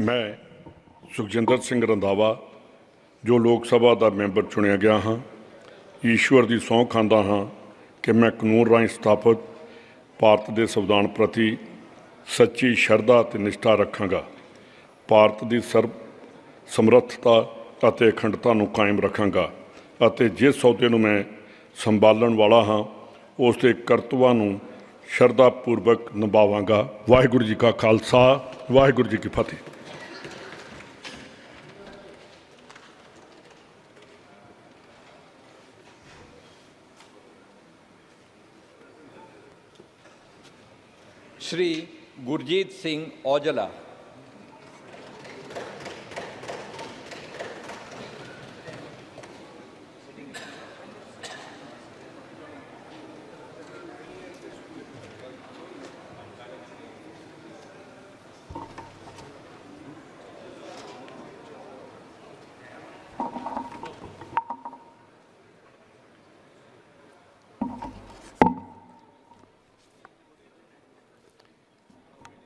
ਮੈਂ ਸੁਖਜਿੰਦਰ ਸਿੰਘ ਰੰਧਾਵਾ, ਜੋ ਲੋਕ ਸਭਾ ਦਾ ਮੈਂਬਰ ਚੁਣਿਆ ਗਿਆ ਹਾਂ, ਈਸ਼ਵਰ ਦੀ ਸਹੁੰ ਖਾਂਦਾ ਹਾਂ ਕਿ ਮੈਂ ਕਾਨੂੰਨ ਰਾਹੀਂ ਸਥਾਪਿਤ ਭਾਰਤ ਦੇ ਸੰਵਿਧਾਨ ਪ੍ਰਤੀ ਸੱਚੀ ਸ਼ਰਧਾ ਅਤੇ ਨਿਸ਼ਠਾ ਰੱਖਾਂਗਾ। ਭਾਰਤ ਦੀ ਸਰਬ ਸਮਰੱਥਤਾ ਅਤੇ ਅਖੰਡਤਾ ਨੂੰ ਕਾਇਮ ਰੱਖਾਂਗਾ ਅਤੇ ਜਿਸ ਸੌਦੇ ਨੂੰ ਮੈਂ ਸੰਭਾਲਣ ਵਾਲਾ ਹਾਂ, ਉਸ ਦੇ ਕਰਤਵਾਂ ਨੂੰ ਸ਼ਰਧਾ ਪੂਰਵਕ ਨਿਭਾਵਾਂਗਾ। ਵਾਹਿਗੁਰੂ ਜੀ ਕਾ ਖਾਲਸਾ, ਵਾਹਿਗੁਰੂ ਜੀ ਕੀ ਫਤਿਹ। ਸ਼੍ਰੀ ਗੁਰਜੀਤ ਸਿੰਘ ਔਜਲਾ।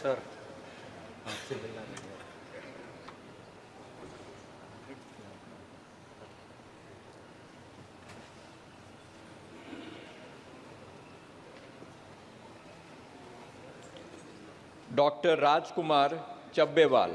सर। ਡਾਕਟਰ ਰਾਜਕੁਮਾਰ ਚੱਬੇਵਾਲ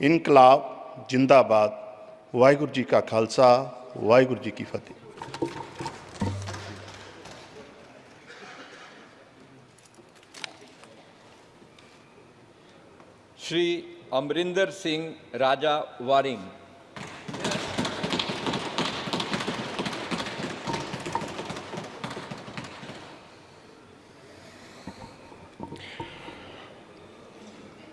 ਇਨਕਲਾਬ ਜਿੰਦਾਬਾਦ ਵਾਹਿਗੁਰੂ ਜੀ ਕਾ ਖਾਲਸਾ ਵਾਹਿਗੁਰੂ ਜੀ ਕੀ ਫਤਿਹ श्री अमरिंदर सिंह राजा वारिंग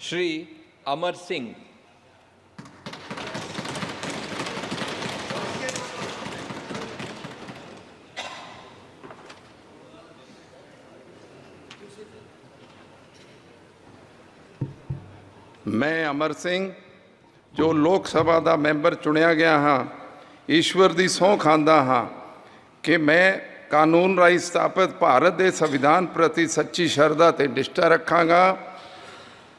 ਸ਼੍ਰੀ ਅਮਰ ਸਿੰਘ ਮੈਂ ਅਮਰ ਸਿੰਘ ਜੋ ਲੋਕ ਸਭਾ ਦਾ ਮੈਂਬਰ ਚੁਣਿਆ ਗਿਆ ਹਾਂ ਈਸ਼ਵਰ ਦੀ ਸਹੁੰ ਖਾਂਦਾ ਹਾਂ ਕਿ ਮੈਂ ਕਾਨੂੰਨ ਰਾਹੀਂ ਸਥਾਪਿਤ ਭਾਰਤ ਦੇ ਸੰਵਿਧਾਨ ਪ੍ਰਤੀ ਸੱਚੀ ਸ਼ਰਧਾ ਤੇ ਨਿਸ਼ਠਾ ਰੱਖਾਂਗਾ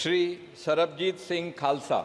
ਸ਼੍ਰੀ ਸਰਬਜੀਤ ਸਿੰਘ ਖਾਲਸਾ।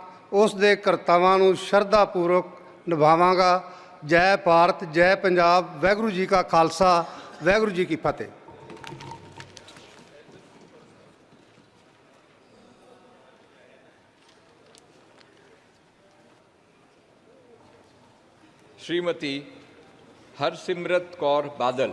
ਉਸ ਦੇ ਕਰਤੱਵਾਂ ਨੂੰ ਸ਼ਰਧਾ ਪੂਰਵਕ ਨਿਭਾਵਾਂਗਾ ਜੈ ਭਾਰਤ ਜੈ ਪੰਜਾਬ ਵਾਹਿਗੁਰੂ ਜੀ ਕਾ ਖਾਲਸਾ ਵਾਹਿਗੁਰੂ ਜੀ ਕੀ ਫਤਿਹ श्रीमती ਹਰਸਿਮਰਤ ਕੌਰ ਬਾਦਲ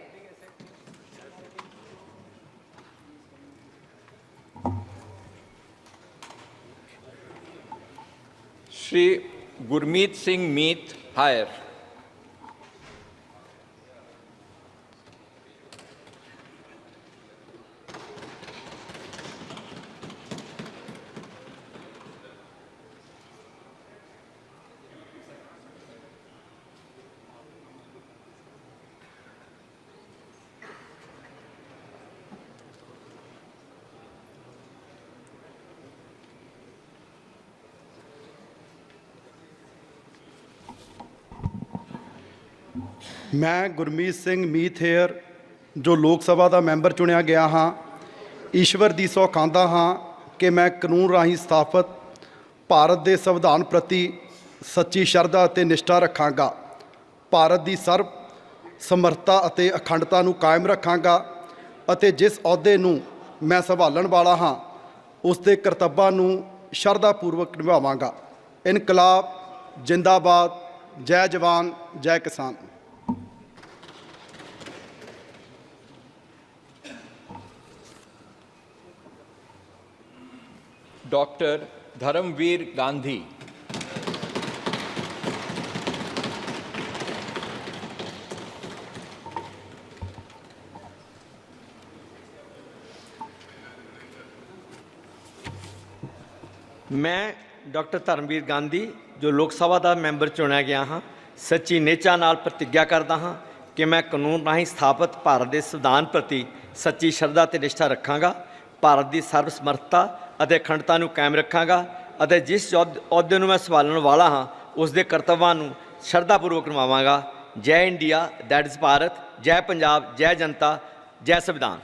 ਸ਼੍ਰੀ ਗੁਰਮੀਤ ਸਿੰਘ ਮੀਤ ਹਾਇਰ ਮੈਂ ਗੁਰਮੀਤ ਸਿੰਘ ਮੀਥੇਅਰ ਜੋ ਲੋਕ ਸਭਾ ਦਾ ਮੈਂਬਰ ਚੁਣਿਆ ਗਿਆ ਹਾਂ, ਈਸ਼ਵਰ ਦੀ ਸਹੁੰ ਹਾਂ ਕਿ ਮੈਂ ਕਾਨੂੰਨ ਰਾਹੀਂ ਸਥਾਪਿਤ ਭਾਰਤ ਦੇ ਸੰਵਿਧਾਨ ਪ੍ਰਤੀ ਸੱਚੀ ਸ਼ਰਧਾ ਅਤੇ ਨਿਸ਼ਠਾ ਰੱਖਾਂਗਾ। ਭਾਰਤ ਦੀ ਸਰਬ ਸਮਰੱਥਾ ਅਤੇ ਅਖੰਡਤਾ ਨੂੰ ਕਾਇਮ ਰੱਖਾਂਗਾ ਅਤੇ ਜਿਸ ਅਹੁਦੇ ਨੂੰ ਮੈਂ ਸੰਭਾਲਣ ਵਾਲਾ ਹਾਂ, ਉਸ ਦੇ ਕਰਤੱਵਾਂ ਨੂੰ ਸ਼ਰਧਾ ਪੂਰਵਕ ਨਿਭਾਵਾਂਗਾ। ਇਨਕਲਾਬ, ਜਿੰਦਾਬਾਦ, ਜੈ ਜਵਾਨ, ਜੈ ਕਿਸਾਨ। डॉक्टर धर्मवीर गांधी ਮੈਂ ਡਾਕਟਰ ਧਰਮਵੀਰ ਗਾਂਧੀ ਜੋ ਲੋਕ ਸਭਾ ਦਾ ਮੈਂਬਰ ਚੁਣਿਆ ਗਿਆ ਹਾਂ ਸੱਚੀ ਨਿਚਾ ਨਾਲ ਪ੍ਰਤੀਗਿਆ ਕਰਦਾ ਹਾਂ ਕਿ ਮੈਂ ਕਾਨੂੰਨ ਰਾਹੀਂ ਸਥਾਪਿਤ ਭਾਰਤ ਦੇ ਸੰਵਿਧਾਨ ਪ੍ਰਤੀ ਸੱਚੀ ਸ਼ਰਧਾ ਤੇ ਨਿਸ਼ਠਾ ਰੱਖਾਂਗਾ ਭਾਰਤ ਦੀ ਸਰਬ ਸਮਰੱਥਾ ਅਤੇ ਅਖੰਡਤਾ ਨੂੰ ਕਾਇਮ ਰੱਖਾਂਗਾ ਅਤੇ ਜਿਸ ਅਹੁਦ- ਅਹੁਦੇ ਨੂੰ ਮੈਂ ਸੰਭਾਲਣ ਵਾਲਾ ਹਾਂ, ਉਸ ਦੇ ਕਰਤੱਵਾਂ ਨੂੰ ਸ਼ਰਧਾਪੂਰਵਕ ਨਿਭਾਵਾਂਗਾ। ਜੈ ਇੰਡੀਆ, ਦੈਟ ਇਜ਼ ਭਾਰਤ। ਜੈ ਪੰਜਾਬ, ਜੈ ਜਨਤਾ, ਜੈ ਸੰਵਿਧਾਨ।